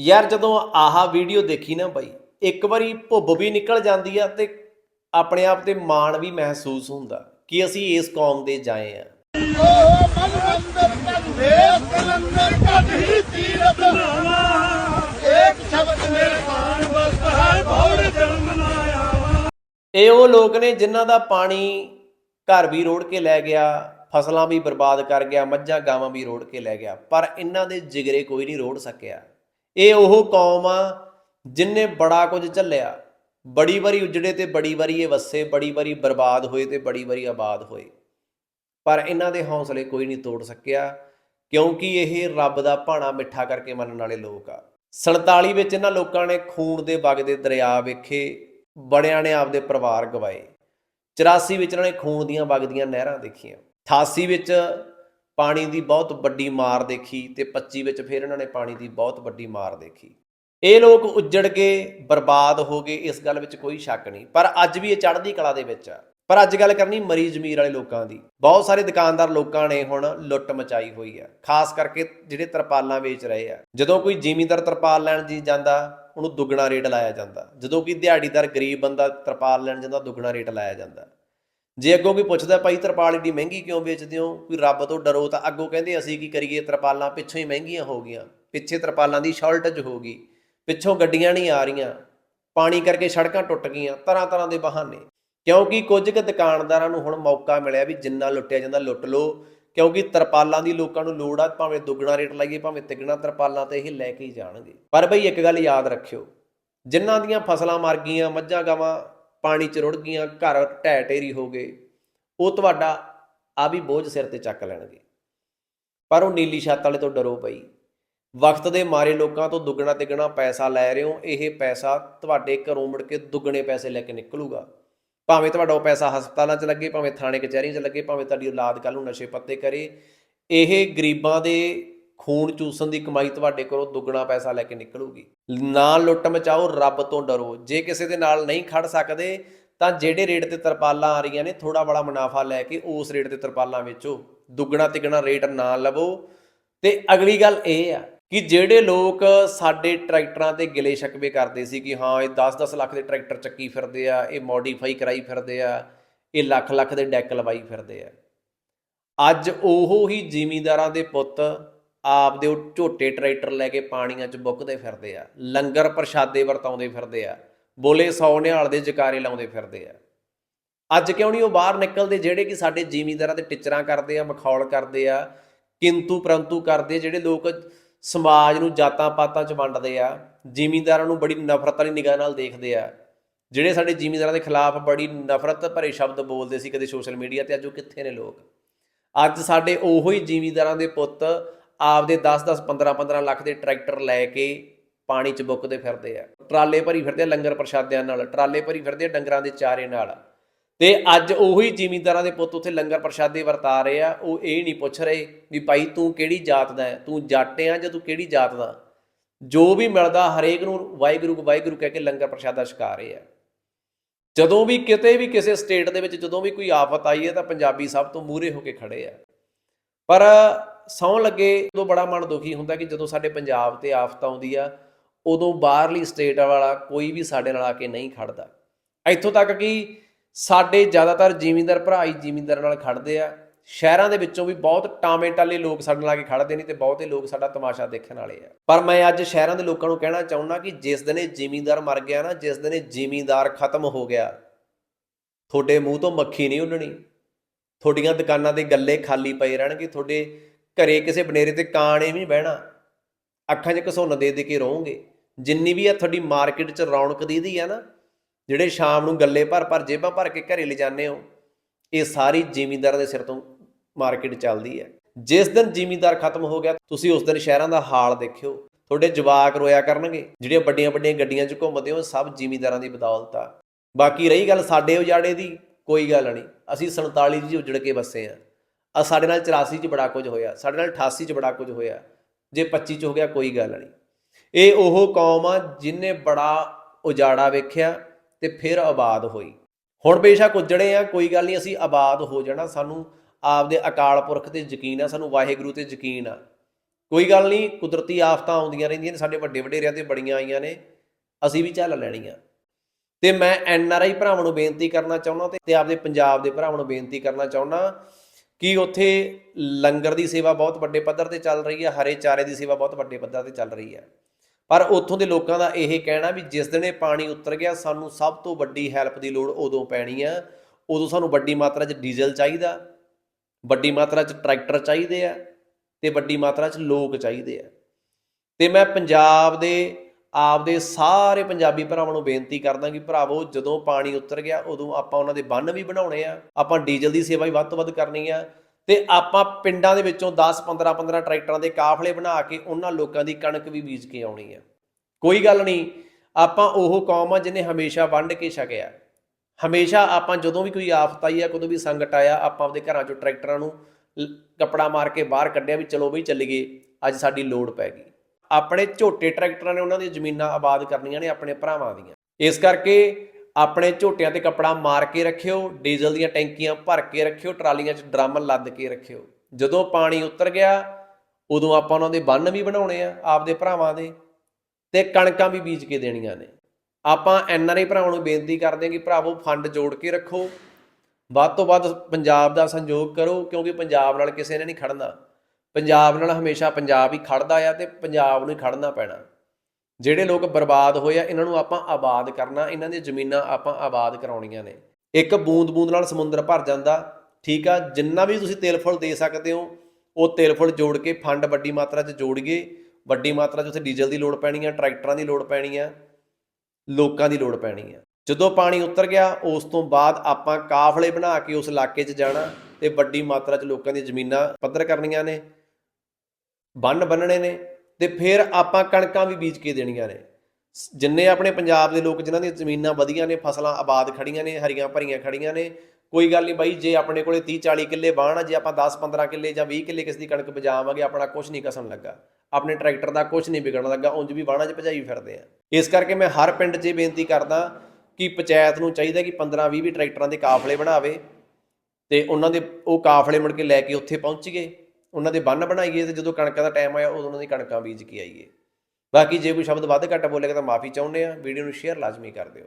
ਯਾਰ ਜਦੋਂ ਆਹਾ ਵੀਡੀਓ ਦੇਖੀ ਨਾ ਬਾਈ, ਇੱਕ ਵਾਰੀ ਭੁੱਬ ਵੀ ਨਿਕਲ ਜਾਂਦੀ ਆ ਤੇ ਆਪਣੇ ਆਪ ਤੇ ਮਾਣ ਵੀ ਮਹਿਸੂਸ ਹੁੰਦਾ ਕਿ ਅਸੀਂ ਇਸ ਕੌਮ ਦੇ ਜਾਏ ਆ। ਇਹ ਉਹ ਲੋਕ ਨੇ ਜਿਨ੍ਹਾਂ ਦਾ ਪਾਣੀ ਘਰ ਵੀ ਰੋੜ ਕੇ ਲੈ ਗਿਆ, ਫਸਲਾਂ ਵੀ ਬਰਬਾਦ ਕਰ ਗਿਆ, ਮੱਝਾਂ ਗਾਵਾਂ ਵੀ ਰੋੜ ਕੇ ਲੈ ਗਿਆ, ਪਰ ਇਹਨਾਂ ਦੇ ਜਿਗਰੇ ਕੋਈ ਨਹੀਂ ਰੋੜ ਸਕਿਆ। ਇਹ ਉਹ ਕੌਮ ਆ ਜਿਨਨੇ ਬੜਾ ਕੁਝ ਝੱਲਿਆ। ਬੜੀ ਵਾਰੀ ਉਜੜੇ ਤੇ ਬੜੀ ਵਾਰੀ ਇਹ ਵਸੇ, ਬੜੀ ਵਾਰੀ ਬਰਬਾਦ ਹੋਏ ਤੇ ਬੜੀ ਵਾਰੀ ਆਬਾਦ ਹੋਏ। ਪਰ ਇਹਨਾਂ ਦੇ ਹੌਸਲੇ ਕੋਈ ਨਹੀਂ ਤੋੜ ਸਕਿਆ, ਕਿਉਂਕਿ ਇਹ ਰੱਬ ਦਾ ਭਾਣਾ ਮਿੱਠਾ ਕਰਕੇ ਮੰਨਣ ਵਾਲੇ ਲੋਕ ਆ। 47 ਵਿੱਚ ਇਹਨਾਂ ਲੋਕਾਂ ਨੇ ਖੂਨ ਦੇ ਵਗਦੇ ਦਰਿਆ ਵੇਖੇ, ਬੜਿਆਂ ਨੇ ਆਪਦੇ ਪਰਿਵਾਰ ਗਵਾਏ। 84 ਵਿੱਚ ਇਹਨਾਂ ਨੇ ਖੂਨ ਦੀਆਂ ਵਗਦੀਆਂ ਨਹਿਰਾਂ ਦੇਖੀਆਂ। 88 ਵਿੱਚ ਪਾਣੀ ਦੀ ਬਹੁਤ ਵੱਡੀ ਮਾਰ ਦੇਖੀ ਤੇ 25 ਵਿੱਚ ਫਿਰ ਇਹਨਾਂ ਨੇ ਪਾਣੀ ਦੀ ਬਹੁਤ ਵੱਡੀ ਮਾਰ ਦੇਖੀ। ਇਹ ਲੋਕ ਉੱਜੜ ਗਏ ਬਰਬਾਦ ਹੋ ਗਏ, ਇਸ ਗੱਲ ਵਿੱਚ ਕੋਈ ਸ਼ੱਕ ਨਹੀਂ। ਪਰ ਅੱਜ ਵੀ ਇਹ ਚੜ੍ਹਦੀ ਕਲਾ ਦੇ ਵਿੱਚ ਆ। ਪਰ ਅੱਜ ਗੱਲ ਕਰਨੀ ਮਰੀ ਜ਼ਮੀਰ ਵਾਲੇ ਲੋਕਾਂ ਦੀ। ਬਹੁਤ ਸਾਰੇ ਦੁਕਾਨਦਾਰ ਲੋਕਾਂ ਨੇ ਹੁਣ ਲੁੱਟ ਮਚਾਈ ਹੋਈ ਆ। ਖਾਸ ਕਰਕੇ ਜਿਹੜੇ ਤਰਪਾਲਾਂ ਵੇਚ ਰਹੇ ਆ। ਜਦੋਂ ਕੋਈ ਜ਼ਿਮੀਂਦਾਰ ਤਰਪਾਲ ਲੈਣ ਜੀ ਜਾਂਦਾ, ਉਹਨੂੰ ਦੁੱਗਣਾ ਰੇਟ ਲਾਇਆ ਜਾਂਦਾ। ਜਦੋਂ ਕਿ ਦਿਹਾੜੀਦਾਰ ਗਰੀਬ ਬੰਦਾ ਤਰਪਾਲ ਲੈਣ ਜਾਂਦਾ, ਦੁੱਗਣਾ ਰੇਟ ਲਾਇਆ ਜਾਂਦਾ। ਜੇ ਅੱਗੋਂ ਕੋਈ ਪੁੱਛਦਾ ਭਾਈ ਤਰਪਾਲ ਏਡੀ ਮਹਿੰਗੀ ਕਿਉਂ ਵੇਚਦੇ ਹੋ? ਕੋਈ ਰੱਬ ਤੋਂ ਡਰੋ ਤਾਂ ਅੱਗੋਂ ਕਹਿੰਦੇ ਅਸੀਂ ਕੀ ਕਰੀਏ? ਤਰਪਾਲਾਂ ਪਿੱਛੋਂ ਹੀ ਮਹਿੰਗੀਆਂ ਹੋ ਗਈਆਂ। ਪਿੱਛੇ ਤਰਪਾਲਾਂ ਦੀ ਸ਼ਾਰਟੇਜ ਹੋ ਗਈ। ਪਿੱਛੋਂ ਗੱਡੀਆਂ ਨਹੀਂ ਆ ਰਹੀਆਂ। ਪਾਣੀ ਕਰਕੇ ਸੜਕਾਂ ਟੁੱਟ ਗਈਆਂ। ਤਰ੍ਹਾਂ ਤਰ੍ਹਾਂ ਦੇ ਬਹਾਨੇ। ਕਿਉਂਕਿ ਕੁਝ ਕੁ ਦੁਕਾਨਦਾਰਾਂ ਨੂੰ ਹੁਣ ਮੌਕਾ ਮਿਲਿਆ ਵੀ ਜਿੰਨਾ ਲੁੱਟਿਆ ਜਾਂਦਾ ਲੁੱਟ ਲਓ। ਕਿਉਂਕਿ ਤਰਪਾਲਾਂ ਦੀ ਲੋਕਾਂ ਨੂੰ ਲੋੜ ਆ ਭਾਵੇਂ ਦੁੱਗਣਾ ਰੇਟ ਲਾਈਏ, ਭਾਵੇਂ ਤਿੱਗਣਾ ਤਰਪਾਲਾਂ ਤੇ ਇਹ ਲੈ ਕੇ ਹੀ ਜਾਣਗੇ। ਪਰ ਬਈ ਇੱਕ ਗੱਲ ਯਾਦ ਰੱਖਿਓ। ਜਿਨ੍ਹਾਂ ਦੀਆਂ ਫਸਲਾਂ ਮਰ ਗਈਆਂ, ਮੱਝਾਂ, ਗਾਵਾਂ ਪਾਣੀ 'ਚ ਰੁੜ ਗਈਆਂ, ਘਰ ਢਹਿ ਢੇਰੀ ਹੋ ਗਏ। ਉਹ ਤੁਹਾਡਾ ਆ ਵੀ ਬੋਝ ਸਿਰ ਤੇ ਚੱਕ ਲੈਣਗੇ। ਪਰ ਉਹ ਨੀਲੀ ਛੱਤ ਵਾਲੇ ਤੋਂ ਡਰੋ ਪਈ। ਵਕਤ ਦੇ ਮਾਰੇ ਲੋਕਾਂ ਤੋਂ ਦੁੱਗਣਾ ਤਿੱਗਣਾ ਪੈਸਾ ਲੈ ਰਹੇ ਹੋ। ਇਹ ਪੈਸਾ ਤੁਹਾਡੇ ਘਰੋਂ ਮੁੜ ਕੇ ਦੁੱਗਣੇ ਪੈਸੇ ਲੈ ਕੇ ਨਿਕਲੂਗਾ। ਭਾਵੇਂ ਤੁਹਾਡਾ ਉਹ ਪੈਸਾ ਹਸਪਤਾਲਾਂ 'ਚ ਲੱਗੇ, ਭਾਵੇਂ ਥਾਣੇ ਕਚਹਿਰੀਆਂ 'ਚ ਲੱਗੇ, ਭਾਵੇਂ ਤੁਹਾਡੀ ਔਲਾਦ ਕੱਲ ਨੂੰ ਨਸ਼ੇ ਪੱਤੇ ਕਰੇ। ਇਹ ਗਰੀਬਾਂ ਦੇ ਖੂਨ ਚੂਸਣ ਦੀ ਕਮਾਈ ਤੁਹਾਡੇ ਕੋਲੋਂ ਦੁੱਗਣਾ ਪੈਸਾ ਲੈ ਕੇ ਨਿਕਲੂਗੀ। ਨਾ ਲੁੱਟ ਮਚਾਓ, ਰੱਬ ਤੋਂ ਡਰੋ। ਜੇ ਕਿਸੇ ਦੇ ਨਾਲ ਨਹੀਂ ਖੜ ਸਕਦੇ, ਤਾਂ ਜਿਹੜੇ ਰੇਟ ਤੇ ਤਰਪਾਲਾਂ ਆ ਰਹੀਆਂ ਨੇ ਥੋੜਾ ਬੜਾ ਮੁਨਾਫਾ ਲੈ ਕੇ ਉਸ ਰੇਟ ਤੇ ਤਰਪਾਲਾਂ ਵੇਚੋ। ਦੁੱਗਣਾ ਤਿੱਗਣਾ ਰੇਟ ਨਾ ਲਵੋ। ਤੇ ਅਗਲੀ ਗੱਲ ਇਹ ਆ ਕਿ ਜਿਹੜੇ ਲੋਕ ਸਾਡੇ ਟਰੈਕਟਰਾਂ ਤੇ ਗਿਲੇ ਸ਼ਿਕਵੇ ਕਰਦੇ ਸੀ ਕਿ ਹਾਂ, ਇਹ 10-10 ਲੱਖ ਦੇ ਟਰੈਕਟਰ ਚੱਕੀ ਫਿਰਦੇ ਆ, ਇਹ ਮੋਡੀਫਾਈ ਕਰਾਈ ਫਿਰਦੇ ਆ, ਇਹ ਲੱਖ ਲੱਖ ਦੇ ਡੈਕ ਲਵਾਈ ਫਿਰਦੇ ਆ। ਅੱਜ ਉਹ ਹੀ ਜ਼ਿਮੀਂਦਾਰਾਂ ਦੇ ਪੁੱਤ ਆਪਦੇ ਉਹ ਝੋਟੇ ਟਰੈਕਟਰ ਲੈ ਕੇ ਪਾਣੀਆਂ 'ਚ ਬੁੱਕਦੇ ਫਿਰਦੇ ਆ, ਲੰਗਰ ਪ੍ਰਸ਼ਾਦੇ ਵਰਤਾਉਂਦੇ ਫਿਰਦੇ ਆ, ਬੋਲੇ ਸੌ ਨਿਹਾਲ ਦੇ ਜਕਾਰੇ ਲਾਉਂਦੇ ਫਿਰਦੇ ਆ। ਅੱਜ ਕਿਉਂ ਨਹੀਂ ਉਹ ਬਾਹਰ ਨਿਕਲਦੇ ਜਿਹੜੇ ਕਿ ਸਾਡੇ ਜ਼ਿਮੀਂਦਾਰਾਂ ਤੇ ਟਿਚਰਾਂ ਕਰਦੇ ਆ, ਮਖੌਲ ਕਰਦੇ ਆ, ਕਿੰਤੂ ਪਰੰਤੂ ਕਰਦੇ ਜਿਹੜੇ ਲੋਕ ਸਮਾਜ ਨੂੰ ਜਾਤਾਂ ਪਾਤਾਂ 'ਚ ਵੰਡਦੇ ਆ, ਜ਼ਿਮੀਂਦਾਰਾਂ ਨੂੰ ਬੜੀ ਨਫ਼ਰਤ ਵਾਲੀ ਨਿਗਾਹ ਨਾਲ ਦੇਖਦੇ ਆ। ਜਿਹੜੇ ਸਾਡੇ ਜ਼ਿਮੀਂਦਾਰਾਂ ਦੇ ਖਿਲਾਫ ਬੜੀ ਨਫ਼ਰਤ ਭਰੇ ਸ਼ਬਦ ਬੋਲਦੇ ਸੀ ਕਦੇ ਸੋਸ਼ਲ ਮੀਡੀਆ ਤੇ, ਅੱਜ ਉਹ ਕਿੱਥੇ ਨੇ ਲੋਕ? ਅੱਜ ਸਾਡੇ ਉਹੋ ਹੀ ਜ਼ਿਮੀਂਦਾਰਾਂ ਦੇ ਪੁੱਤ ਆਪਦੇ 10-10 15-15 ਲੱਖ ਦੇ ਟਰੈਕਟਰ ਲੈ ਕੇ ਪਾਣੀ 'ਚ ਬੁੱਕਦੇ ਫਿਰਦੇ ਆ। ਟਰਾਲੇ ਭਰੀ ਫਿਰਦੇ ਆ ਲੰਗਰ ਪ੍ਰਸ਼ਾਦਿਆਂ ਨਾਲ, ਟਰਾਲੇ ਭਰੀ ਫਿਰਦੇ ਆ ਡੰਗਰਾਂ ਦੇ ਚਾਰੇ ਨਾਲ। ਤੇ ਅੱਜ ਉਹੀ ਜ਼ਿਮੀਂਦਾਰਾਂ ਦੇ ਪੁੱਤ ਉੱਥੇ ਲੰਗਰ ਪ੍ਰਸ਼ਾਦੇ ਵਰਤਾ ਰਹੇ ਆ, ਉਹ ਇਹ ਨਹੀਂ ਪੁੱਛ ਰਹੇ ਵੀ ਭਾਈ ਤੂੰ ਕਿਹੜੀ ਜਾਤ ਦਾ ਤੂੰ ਜੱਟ ਆ ਜਾਂ ਤੂੰ ਕਿਹੜੀ ਜਾਤ ਦਾ? ਜੋ ਵੀ ਮਿਲਦਾ ਹਰੇਕ ਨੂੰ ਵਾਹਿਗੁਰੂ ਵਾਹਿਗੁਰੂ ਕਹਿ ਕੇ ਲੰਗਰ ਪ੍ਰਸ਼ਾਦਾ ਛਕਾ ਰਹੇ ਆ। ਜਦੋਂ ਵੀ ਕਿਤੇ ਵੀ ਕਿਸੇ ਸਟੇਟ ਦੇ ਵਿੱਚ ਜਦੋਂ ਵੀ ਕੋਈ ਆਫਤ ਆਈ ਹੈ ਤਾਂ ਪੰਜਾਬੀ ਸਭ ਤੋਂ ਮੂਹਰੇ ਹੋ ਕੇ ਖੜੇ ਆ। ਪਰ ਸੌਣ ਲੱਗੇ ਉਦੋਂ ਬੜਾ ਮਨ ਦੁਖੀ ਹੁੰਦਾ ਕਿ ਜਦੋਂ ਸਾਡੇ ਪੰਜਾਬ ਤੇ ਆਫਤ ਆਉਂਦੀ ਆ, ਉਦੋਂ ਬਾਹਰਲੀ ਸਟੇਟ ਵਾਲਾ ਕੋਈ ਵੀ ਸਾਡੇ ਨਾਲ ਆ ਕੇ ਨਹੀਂ ਖੜਦਾ। ਇੱਥੋਂ ਤੱਕ ਕਿ ਸਾਡੇ ਜ਼ਿਆਦਾਤਰ ਜ਼ਿਮੀਂਦਾਰ ਭਰਾ ਹੀ ਜ਼ਿਮੀਂਦਾਰ ਨਾਲ ਖੜਦੇ ਆ। ਸ਼ਹਿਰਾਂ ਦੇ ਵਿੱਚੋਂ ਵੀ ਬਹੁਤ ਟਾਵੇਂ ਟਾਲੇ ਲੋਕ ਸਾਡੇ ਨਾਲ ਆ ਕੇ ਖੜਦੇ ਨੇ ਤੇ ਬਹੁਤੇ ਲੋਕ ਸਾਡਾ ਤਮਾਸ਼ਾ ਦੇਖਣ ਵਾਲੇ ਆ। ਪਰ ਮੈਂ ਅੱਜ ਸ਼ਹਿਰਾਂ ਦੇ ਲੋਕਾਂ ਨੂੰ ਕਹਿਣਾ ਚਾਹੁੰਦਾ ਕਿ ਜਿਸ ਦਿਨ ਇਹ ਜ਼ਿਮੀਂਦਾਰ ਮਰ ਗਿਆ ਨਾ, ਜਿਸ ਦਿਨ ਇਹ ਜ਼ਿਮੀਂਦਾਰ ਖਤਮ ਹੋ ਗਿਆ, ਤੁਹਾਡੇ ਮੂੰਹ ਤੋਂ ਮੱਖੀ ਨਹੀਂ ਉੱਡਣੀ। ਤੁਹਾਡੀਆਂ ਦੁਕਾਨਾਂ ਦੇ ਗੱਲੇ ਖਾਲੀ ਪਏ ਰਹਿਣਗੇ, ਤੁਹਾਡੇ ਘਰੇ ਕਿਸੇ ਬਨੇਰੇ ਤੇ ਕਾਣੇ ਵੀ ਬਹਿਣਾ। ਅੱਖਾਂ 'ਚ ਘਸੋਨ ਦੇ ਦੇ ਕੇ ਰਹੋਗੇ ਜਿੰਨੀ ਵੀ ਆ ਤੁਹਾਡੀ ਮਾਰਕੀਟ 'ਚ ਰੌਣਕ ਦੀਦੀ ਆ ਨਾ, ਜਿਹੜੇ ਸ਼ਾਮ ਨੂੰ ਗੱਲੇ ਭਰ ਭਰ ਜੇਬਾਂ ਭਰ ਕੇ ਘਰੇ ਲਿਜਾਣੇ ਹੋ, ਇਹ ਸਾਰੀ ਜ਼ਿਮੀਂਦਾਰਾਂ ਦੇ ਸਿਰ ਤੋਂ ਮਾਰਕੀਟ ਚੱਲਦੀ ਹੈ। ਜਿਸ ਦਿਨ ਜ਼ਿਮੀਂਦਾਰ ਖਤਮ ਹੋ ਗਿਆ, ਤੁਸੀਂ ਉਸ ਦਿਨ ਸ਼ਹਿਰਾਂ ਦਾ ਹਾਲ ਦੇਖਿਓ। ਤੁਹਾਡੇ ਜਵਾਕ ਰੋਇਆ ਕਰਨਗੇ, ਜਿਹੜੀਆਂ ਵੱਡੀਆਂ ਵੱਡੀਆਂ ਗੱਡੀਆਂ 'ਚ ਘੁੰਮਦੇ ਹੋ ਸਭ ਜ਼ਿਮੀਂਦਾਰਾਂ ਦੀ ਬਦੌਲਤ ਆ। ਬਾਕੀ ਰਹੀ ਗੱਲ ਸਾਡੇ ਉਜਾੜੇ ਦੀ, ਕੋਈ ਗੱਲ ਨਹੀਂ। ਅਸੀਂ 47 ਜੀ ਉਜੜ ਕੇ ਵਸੇ ਆ। ਆ ਸਾਡੇ ਨਾਲ 84 ਚ ਬੜਾ ਕੁਝ ਹੋਇਆ, ਸਾਡੇ ਨਾਲ 88 ਚ ਬੜਾ ਕੁਝ ਹੋਇਆ, ਜੇ 25 ਚ ਹੋ ਗਿਆ ਕੋਈ ਗੱਲ ਨਹੀਂ। ਇਹ ਉਹ ਕੌਮ ਆ ਜਿਨੇ ਬੜਾ ਉਜਾੜਾ ਵੇਖਿਆ ਤੇ ਫਿਰ ਆਬਾਦ ਹੋਈ। ਹੁਣ ਬੇਸ਼ੱਕ ਉਜੜੇ ਆ, ਕੋਈ ਗੱਲ ਨਹੀਂ, ਅਸੀਂ ਆਬਾਦ ਹੋ ਜਾਣਾ, ਸਾਨੂੰ ਆਪਦੇ ਅਕਾਲ ਪੁਰਖ ਤੇ ਯਕੀਨ ਆ, ਸਾਨੂੰ ਵਾਹਿਗੁਰੂ ਤੇ ਯਕੀਨ ਆ। ਕੋਈ ਗੱਲ ਨਹੀਂ, ਕੁਦਰਤੀ ਆਫਤਾਂ ਆਉਂਦੀਆਂ ਰਹਿੰਦੀਆਂ ਨੇ, ਸਾਡੇ ਵੱਡੇ ਵਡੇਰਿਆਂ ਤੇ ਬੜੀਆਂ ਆਈਆਂ ਨੇ, ਅਸੀਂ ਵੀ ਝੱਲ ਲੈਣੀਆਂ। ਤੇ ਮੈਂ ਐਨ ਆਰ ਆਈ ਭਰਾਵਾਂ ਨੂੰ ਬੇਨਤੀ ਕਰਨਾ ਚਾਹੁੰਦਾ ਤੇ- ਆਪਦੇ ਪੰਜਾਬ ਦੇ ਭਰਾਵਾਂ ਨੂੰ ਬੇਨਤੀ ਕਰਨਾ ਚਾਹੁੰਦਾ ਕਿ ਉੱਥੇ ਲੰਗਰ ਦੀ ਸੇਵਾ ਬਹੁਤ ਵੱਡੇ ਪੱਧਰ ਤੇ ਚੱਲ ਰਹੀ ਹੈ, ਹਰੇ ਚਾਰੇ ਦੀ ਸੇਵਾ ਬਹੁਤ ਵੱਡੇ ਪੱਧਰ ਤੇ ਚੱਲ ਰਹੀ ਹੈ। ਪਰ ਉੱਥੋਂ ਦੇ ਲੋਕਾਂ ਦਾ ਇਹ ਕਹਿਣਾ ਵੀ ਜਿਸ ਦਿਨ ਇਹ ਪਾਣੀ ਉਤਰ ਗਿਆ, ਸਾਨੂੰ ਸਭ ਤੋਂ ਵੱਡੀ ਹੈਲਪ ਦੀ ਲੋੜ ਉਦੋਂ ਪੈਣੀ ਆ। ਉਦੋਂ ਸਾਨੂੰ ਵੱਡੀ ਮਾਤਰਾ 'ਚ ਡੀਜ਼ਲ ਚਾਹੀਦਾ, ਵੱਡੀ ਮਾਤਰਾ 'ਚ ਟਰੈਕਟਰ ਚਾਹੀਦੇ ਆ ਤੇ ਵੱਡੀ ਮਾਤਰਾ 'ਚ ਲੋਕ ਚਾਹੀਦੇ ਆ। ਤੇ ਮੈਂ ਪੰਜਾਬ ਦੇ ਆਪਦੇ ਸਾਰੇ ਪੰਜਾਬੀ ਭਰਾਵਾਂ ਨੂੰ ਬੇਨਤੀ ਕਰਦਾ ਕਿ ਭਰਾਵੋ, ਜਦੋਂ ਪਾਣੀ ਉਤਰ ਗਿਆ, ਉਦੋਂ ਆਪਾਂ ਉਹਨਾਂ ਦੇ ਬੰਨ ਵੀ ਬਣਾਉਣੇ ਆ, ਆਪਾਂ ਡੀਜ਼ਲ ਦੀ ਸੇਵਾ ਵੀ ਵੱਧ ਤੋਂ ਵੱਧ ਕਰਨੀ ਆ ਤੇ ਆਪਾਂ ਪਿੰਡਾਂ ਦੇ ਵਿੱਚੋਂ 10 15 15 ਟਰੈਕਟਰਾਂ ਦੇ ਕਾਫਲੇ ਬਣਾ ਕੇ ਉਹਨਾਂ ਲੋਕਾਂ ਦੀ ਕਣਕ ਵੀ ਬੀਜ ਕੇ ਆਉਣੀ ਆ। ਕੋਈ ਗੱਲ ਨਹੀਂ, ਆਪਾਂ ਉਹ ਕੌਮ ਆ ਜਿਹਨੇ ਹਮੇਸ਼ਾ ਵੰਡ ਕੇ ਛਕਿਆ। ਹਮੇਸ਼ਾ ਆਪਾਂ ਜਦੋਂ ਵੀ ਕੋਈ ਆਫਤ ਆਈ ਆ, ਕਦੋਂ ਵੀ ਸੰਕਟ ਆਇਆ, ਆਪਾਂ ਆਪਦੇ ਘਰਾਂ ਚੋਂ ਟਰੈਕਟਰਾਂ ਨੂੰ ਲ- ਕੱਪੜਾ ਮਾਰ ਕੇ ਬਾਹਰ ਕੱਢਿਆ ਵੀ ਚਲੋ ਬਈ ਚੱਲੀਏ, ਅੱਜ ਸਾਡੀ ਲੋੜ ਪੈ ਗਈ। ਆਪਣੇ ਝੋਟੇ ਟਰੈਕਟਰਾਂ ਨੇ ਉਹਨਾਂ ਦੀਆਂ ਜ਼ਮੀਨਾਂ ਆਬਾਦ ਕਰਨੀਆਂ ਨੇ ਆਪਣੇ ਭਰਾਵਾਂ ਦੀਆਂ। ਇਸ ਕਰਕੇ ਆਪਣੇ ਝੋਟਿਆਂ ਤੇ ਕੱਪੜਾ ਮਾਰ ਕੇ ਰੱਖਿਓ, ਡੀਜ਼ਲ ਦੀਆਂ ਟੈਂਕੀਆਂ ਭਰ ਕੇ ਰੱਖਿਓ, ਟਰਾਲੀਆਂ 'ਚ ਡਰਮ ਲੱਦ ਕੇ ਰੱਖਿਓ। ਜਦੋਂ ਪਾਣੀ ਉਤਰ ਗਿਆ, ਉਦੋਂ ਆਪਾਂ ਉਹਨਾਂ ਦੇ ਬੰਨ ਵੀ ਬਣਾਉਣੇ ਆ, ਆਪਦੇ ਭਰਾਵਾਂ ਦੇ, ਤੇ ਕਣਕਾਂ ਵੀ ਬੀਜ ਕੇ ਦੇਣੀਆਂ ਨੇ। ਆਪਾਂ ਐਨਆਰਆਈ ਭਰਾਵਾਂ ਨੂੰ ਬੇਨਤੀ ਕਰਦੇ ਹਾਂ ਕਿ ਭਰਾਵੋ, ਫੰਡ ਜੋੜ ਕੇ ਰੱਖੋ। ਵੱਧ ਤੋਂ ਵੱਧ ਪੰਜਾਬ ਦਾ ਸੰਯੋਗ ਕਰੋ, ਕਿਉਂਕਿ ਪੰਜਾਬ ਨਾਲ ਕਿਸੇ ਨੇ ਨਹੀਂ ਖੜਨਾ। ਪੰਜਾਬ ਨਾਲ ਹਮੇਸ਼ਾ ਪੰਜਾਬ ਹੀ ਖੜਦਾ ਆ ਤੇ ਪੰਜਾਬ ਨੂੰ ਹੀ ਖੜਨਾ ਪੈਣਾ। ਜਿਹੜੇ ਲੋਕ ਬਰਬਾਦ ਹੋਏ ਆ, ਇਹਨਾਂ ਨੂੰ ਆਪਾਂ ਆਬਾਦ ਕਰਨਾ, ਇਹਨਾਂ ਦੀਆਂ ਜ਼ਮੀਨਾਂ ਆਪਾਂ ਆਬਾਦ ਕਰਾਉਣੀਆਂ ਨੇ। ਇੱਕ ਬੂੰਦ ਬੂੰਦ ਨਾਲ ਸਮੁੰਦਰ ਭਰ ਜਾਂਦਾ, ਠੀਕ ਆ? ਜਿੰਨਾ ਵੀ ਤੁਸੀਂ ਤਿਲ ਫੁੱਲ ਦੇ ਸਕਦੇ ਹੋ, ਉਹ ਤਿਲ ਫੁੱਲ ਜੋੜ ਕੇ ਫੰਡ ਵੱਡੀ ਮਾਤਰਾ 'ਚ ਜੋੜੀਏ। ਵੱਡੀ ਮਾਤਰਾ 'ਚ ਉੱਥੇ ਡੀਜ਼ਲ ਦੀ ਲੋੜ ਪੈਣੀ ਆ, ਟਰੈਕਟਰਾਂ ਦੀ ਲੋੜ ਪੈਣੀ ਆ, ਲੋਕਾਂ ਦੀ ਲੋੜ ਪੈਣੀ ਆ। ਜਦੋਂ ਪਾਣੀ ਉਤਰ ਗਿਆ, ਉਸ ਤੋਂ ਬਾਅਦ ਆਪਾਂ ਕਾਫਲੇ ਬਣਾ ਕੇ ਉਸ ਇਲਾਕੇ 'ਚ ਜਾਣਾ ਤੇ ਵੱਡੀ ਮਾਤਰਾ 'ਚ ਲੋਕਾਂ ਦੀਆਂ ਜ਼ਮੀਨਾਂ ਪੱਧਰ ਕਰਨੀਆਂ ਨੇ। ਬੰਨ ਬੰਨਣੇ ਨੇ ਤੇ ਫਿਰ ਆਪਾਂ ਕਣਕਾਂ ਵੀ ਬੀਜ ਕੇ ਦੇਣੀਆਂ ਨੇ। ਸ- ਜਿੰਨੇ ਆਪਣੇ ਪੰਜਾਬ ਦੇ ਲੋਕ ਜਿਨ੍ਹਾਂ ਦੀਆਂ ਜ਼ਮੀਨਾਂ ਵਧੀਆਂ ਨੇ, ਫਸਲਾਂ ਆਬਾਦ ਖੜੀਆਂ ਨੇ, ਹਰੀਆਂ ਭਰੀਆਂ ਖੜੀਆਂ ਨੇ, ਕੋਈ ਗੱਲ ਨਹੀਂ ਬਾਈ, ਜੇ ਆਪਣੇ ਕੋਲੇ 30 40 ਕਿੱਲੇ ਬਾਣ ਆ, ਜੇ ਆਪਾਂ 10 15 ਕਿੱਲੇ ਜਾਂ 20 ਕਿੱਲੇ ਕਿਸੇ ਦੀ ਕਣਕ ਬਜਾਵਾਂਗੇ, ਆਪਣਾ ਕੁਝ ਨਹੀਂ ਕਸਣ ਲੱਗਾ। ਆਪਣੇ ਟਰੈਕਟਰ ਦਾ ਕੁਝ ਨਹੀਂ ਵਿਗੜਨ ਲੱਗਾ, ਉਂਝ ਵੀ ਬਾਣਾ 'ਚ ਭਜਾਈ ਫਿਰਦੇ ਆ। ਇਸ ਕਰਕੇ ਮੈਂ ਹਰ ਪਿੰਡ 'ਚ ਇਹ ਬੇਨਤੀ ਕਰਦਾ ਕਿ ਪੰਚਾਇਤ ਨੂੰ ਚਾਹੀਦਾ ਕਿ 15 20 ਵੀ ਟਰੈਕਟਰਾਂ ਦੇ ਕਾਫਲੇ ਬਣਾਵੇ ਤੇ ਉਹਨਾਂ ਦੇ ਉਹ ਕਾਫਲੇ ਮੁੜ ਕੇ ਲੈ ਕੇ ਉੱਥੇ ਪਹੁੰਚੀਏ। ਉਹਨਾਂ ਦੇ ਬੰਨ ਬਣਾਈਏ ਤੇ ਜਦੋਂ ਕਣਕਾਂ ਦਾ ਟਾਈਮ ਆਇਆ ਉਦੋਂ ਉਹਨਾਂ ਦੀ ਕਣਕਾਂ ਬੀਜ ਕੇ ਆਈਏ। ਬਾਕੀ ਜੇ ਕੋਈ ਸ਼ਬਦ ਵੱਧ ਘੱਟ ਬੋਲੇਗਾ ਤਾਂ ਮਾਫੀ ਚਾਹੁੰਦੇ ਆ ਵੀਡੀਓ ਨੂੰ ਸ਼ੇਅਰ ਲਾਜ਼ਮੀ ਕਰ ਦਿਓ।